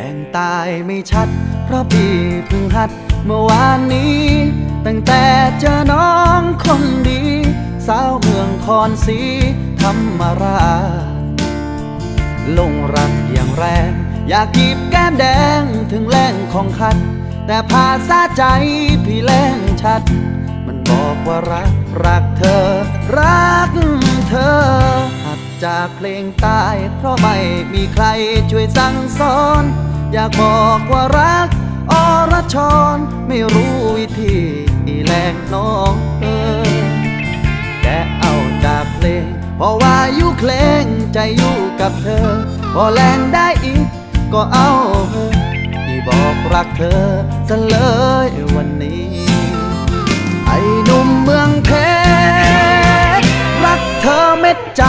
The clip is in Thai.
ล้งตายไม่ชัด เพราะพี่เพิ่งหัดเมื่อวานนี้ ตั้งแต่เจอน้องคนดี สาวเมืองคอนสีธรรมราลงรักอย่างแรง อยากกีบแก้มแดงถึงแรงของคัด แต่ภาษาใจพี่แรงชัด มันบอกว่ารัก รักเธอ รักเธอ หัดจากเพลงตาย เพราะไม่มีใครช่วยสั่งสอน อยากบอกว่ารักอรชรไม่รู้วิธีแลกน้องเออแต่เอาจากเพลงเพราะว่าอยู่เพลงใจอยู่กับเธอ พอแรงได้อีกก็เอาเธอที่บอกรักเธอซะเลยวันนี้ ไอ้หนุ่มเมืองเพชรรักเธอเม็ดใจ